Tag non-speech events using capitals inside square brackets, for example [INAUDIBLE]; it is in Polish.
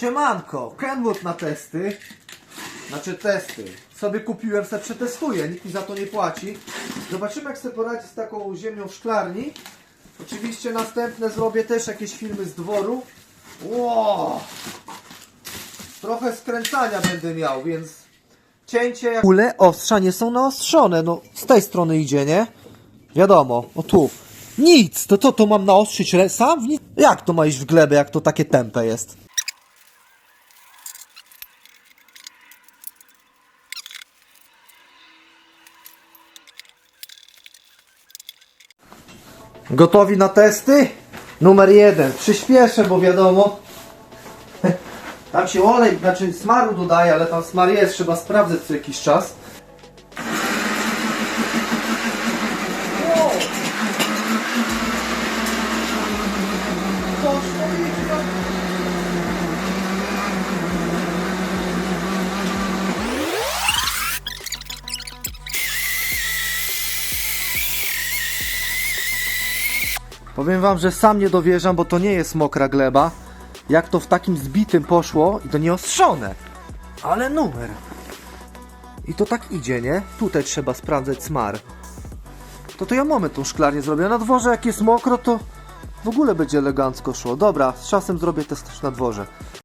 Siemanko, Kenwood na testy. Znaczy testy. Sobie kupiłem, sobie przetestuję, nikt mi za to nie płaci. Zobaczymy jak sobie poradzi z taką ziemią w szklarni. Oczywiście następne zrobię też jakieś filmy z dworu. Ło! Trochę skręcania będę miał, więc cięcie. Kule ostrza nie są naostrzone, no z tej strony idzie, nie? Wiadomo, o tu. Nic, to co, to mam naostrzyć sam? W nic? Jak to ma iść w glebę, jak to takie tępe jest? Gotowi na testy? Numer jeden. Przyspieszę, bo wiadomo. [LAUGHS] Tam się olej, znaczy smaru dodaje, ale tam smar jest, trzeba sprawdzać co jakiś czas. Powiem wam, że sam nie dowierzam, bo to nie jest mokra gleba. Jak to w takim zbitym poszło i to nieostrzone. Ale numer. I to tak idzie, nie? Tutaj trzeba sprawdzać smar. To to ja mamy tą szklarnię zrobię. Na dworze jak jest mokro, to w ogóle będzie elegancko szło. Dobra, z czasem zrobię test też na dworze.